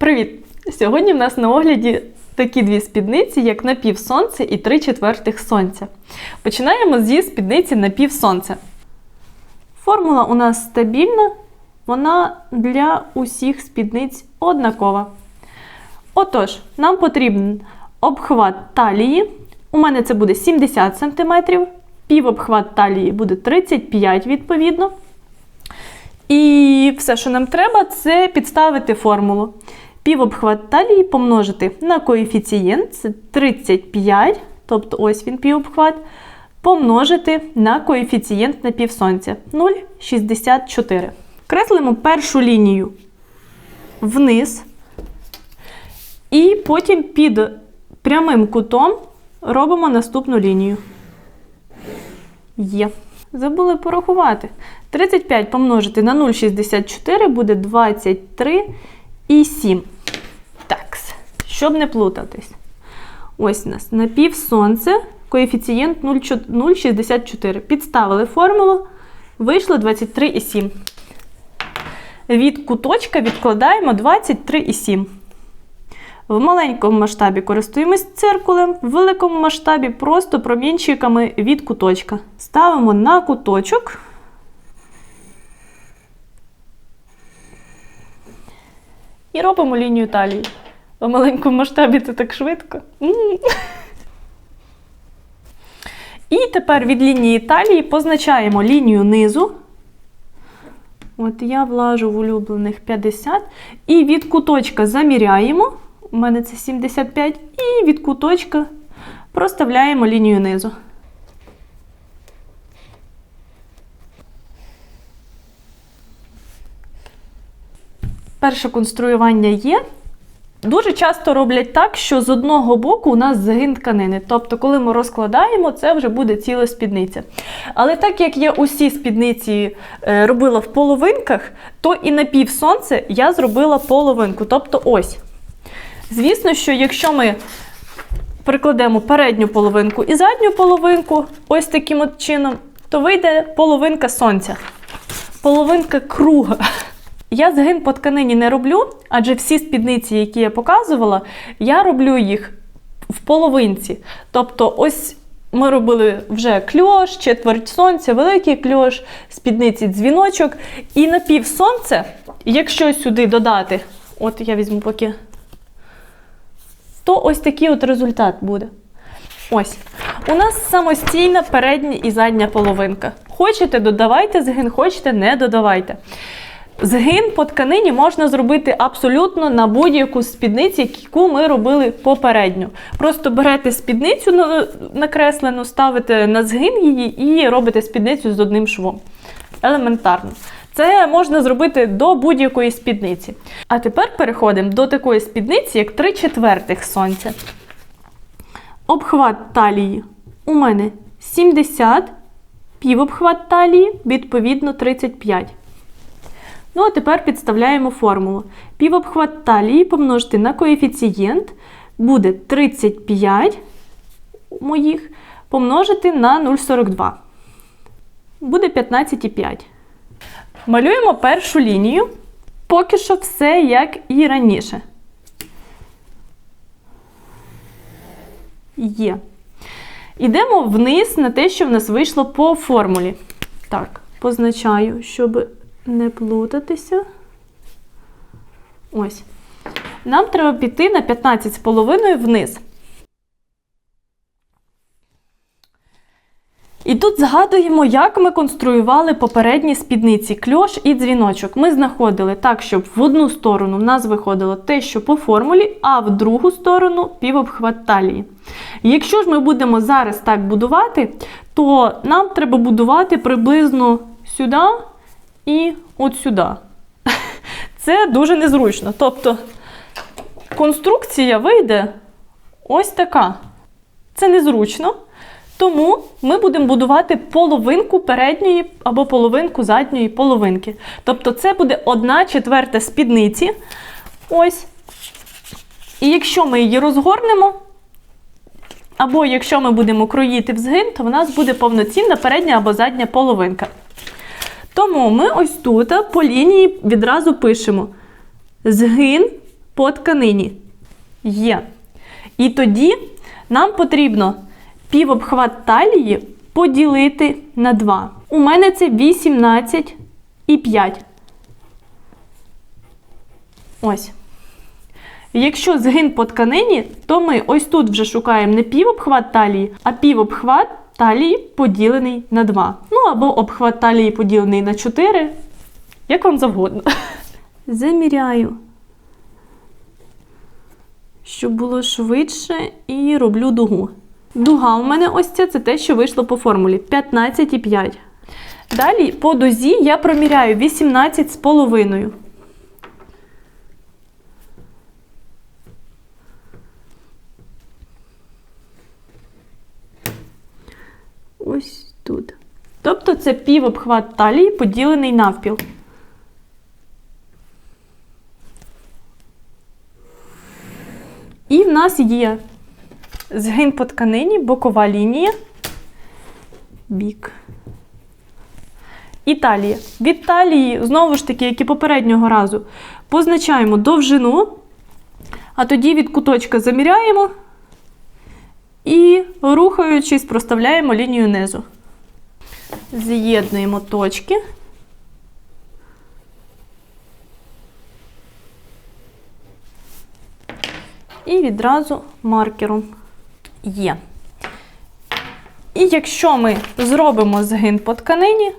Привіт! Сьогодні в нас на огляді такі дві спідниці, як напівсонце і три четвертих сонця. Починаємо зі спідниці напівсонце. Формула у нас стабільна, вона для усіх спідниць однакова. Отож, нам потрібен обхват талії. У мене це буде 70 см, півобхват талії буде 35 відповідно. І все, що нам треба, це підставити формулу. Півобхват талії помножити на коефіцієнт, це 35, тобто ось він півобхват, помножити на коефіцієнт на півсонця 0,64. Креслимо першу лінію вниз. І потім під прямим кутом робимо наступну лінію. Є. Забули порахувати. 35 помножити на 0,64 буде 23 і 7. Щоб не плутатись. Ось у нас напівсонце, коефіцієнт 0,64. Підставили формулу, вийшло 23,7. Від куточка відкладаємо 23,7. В маленькому масштабі користуємось циркулем, в великому масштабі просто промінчиками від куточка. Ставимо на куточок. І робимо лінію талії. В маленькому масштабі це так швидко. І тепер від лінії талії позначаємо лінію низу. От я влажу в улюблених 50. І від куточка заміряємо. У мене це 75. І від куточка проставляємо лінію низу. Перше конструювання є. Дуже часто роблять так, що з одного боку у нас загин тканини. Тобто, коли ми розкладаємо, це вже буде ціла спідниця. Але так як я усі спідниці е, робила в половинках, то і на півсонце я зробила половинку. Тобто ось. Звісно, що якщо ми прикладемо передню половинку і задню половинку, ось таким от чином, то вийде половинка сонця. Половинка круга. Я згин по тканині не роблю, адже всі спідниці, які я показувала, я роблю їх в половинці. Тобто, ось ми робили вже кльош, четверть сонця, великий кльош, спідниці дзвіночок. І на пів сонця, якщо сюди додати, от я візьму поки, то ось такий от результат буде. Ось. У нас самостійна передня і задня половинка. Хочете, додавайте згин, хочете, не додавайте. Згин по тканині можна зробити абсолютно на будь-яку спідницю, яку ми робили попередньо. Просто берете спідницю накреслену, ставите на згин її і робите спідницю з одним швом. Елементарно. Це можна зробити до будь-якої спідниці. А тепер переходимо до такої спідниці, як 3 четвертих сонця. Обхват талії у мене 70, півобхват талії, відповідно 35. Ну, а тепер підставляємо формулу. Півобхват талії помножити на коефіцієнт буде 35 моїх помножити на 0,42. Буде 15,5. Малюємо першу лінію. Поки що все як і раніше. Є. Ідемо вниз на те, що в нас вийшло по формулі. Так, позначаю, щоб не плутатися. Ось. Нам треба піти на 15,5 вниз. І тут згадуємо, як ми конструювали попередні спідниці кльош і дзвіночок. Ми знаходили так, щоб в одну сторону в нас виходило те, що по формулі, а в другу сторону півобхват талії. Якщо ж ми будемо зараз так будувати, то нам треба будувати приблизно сюди і от сюди. Це дуже незручно. Тобто конструкція вийде ось така. Це незручно. Тому ми будемо будувати половинку передньої або половинку задньої половинки. Тобто це буде одна четверта спідниці. Ось. І якщо ми її розгорнемо, або якщо ми будемо кроїти в згин, то в нас буде повноцінна передня або задня половинка. Тому ми ось тут по лінії відразу пишемо згин по тканині. Є. І тоді нам потрібно півобхват талії поділити на 2. У мене це 18 і 5. Ось. Якщо згин по тканині, то ми ось тут вже шукаємо не півобхват талії, а півобхват талії поділений на 2. Ну або обхват талії поділений на 4. Як вам завгодно. Заміряю, щоб було швидше, і роблю дугу. Дуга у мене ось ця це те, що вийшло по формулі 15,5. Далі по дозі я проміряю 18 з половиною. Ось тут. Тобто це півобхват талії поділений навпіл. І в нас є згин по тканині, бокова лінія, бік. І талія. Від талії, знову ж таки, як і попереднього разу, позначаємо довжину, а тоді від куточка заміряємо і, рухаючись, проставляємо лінію низу. З'єднуємо точки. І відразу маркером є. І якщо ми зробимо згин по тканині,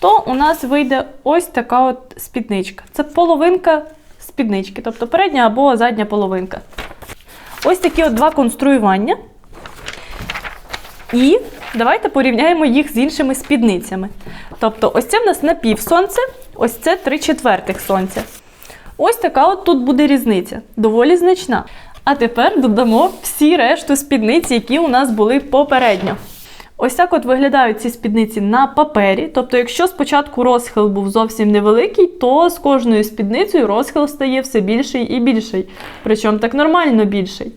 то у нас вийде ось така от спідничка. Це половинка спіднички, тобто передня або задня половинка. Ось такі от два конструювання. І давайте порівняємо їх з іншими спідницями. Тобто, ось це в нас напівсонце, ось це три четвертих сонця. Ось така от тут буде різниця, доволі значна. А тепер додамо всі решту спідниць, які у нас були попередньо. Ось так от виглядають ці спідниці на папері. Тобто, якщо спочатку розхил був зовсім невеликий, то з кожною спідницею розхил стає все більший і більший. Причому так нормально більший.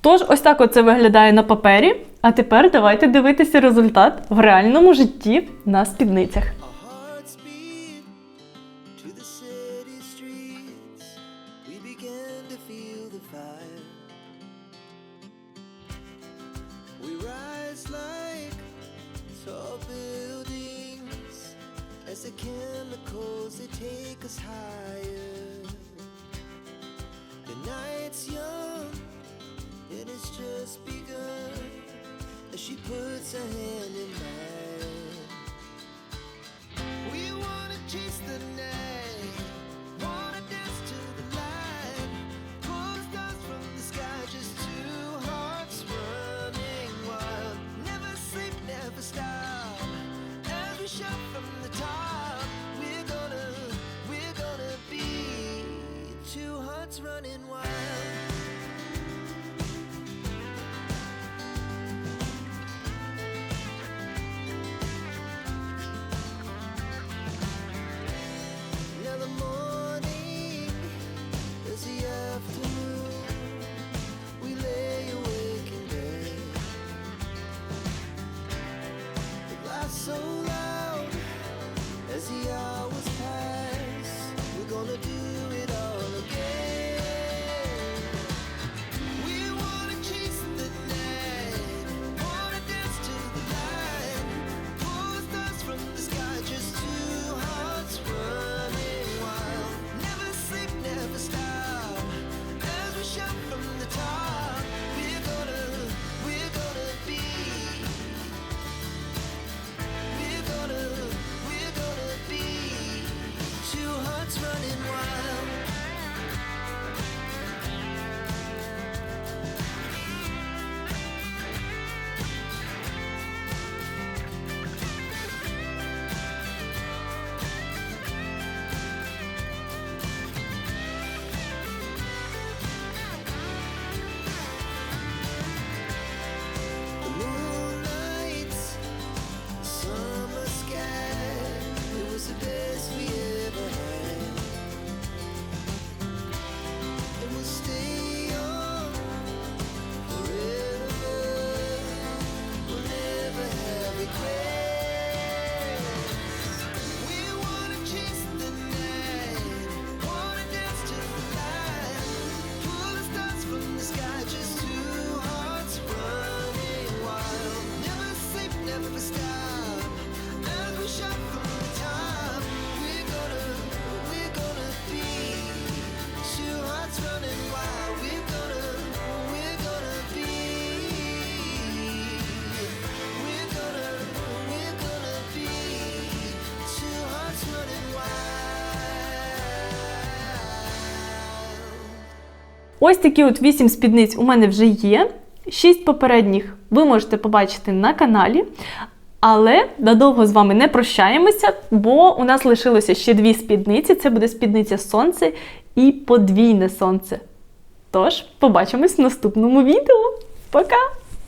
Тож, ось так от це виглядає на папері. А тепер давайте дивитися результат в реальному житті на спідницях. Our hearts say. Ось такі от 8 спідниць у мене вже є. 6 попередніх ви можете побачити на каналі. Але надовго з вами не прощаємося, бо у нас лишилося ще дві спідниці. Це буде спідниця сонце і подвійне сонце. Тож, побачимось в наступному відео. Пока!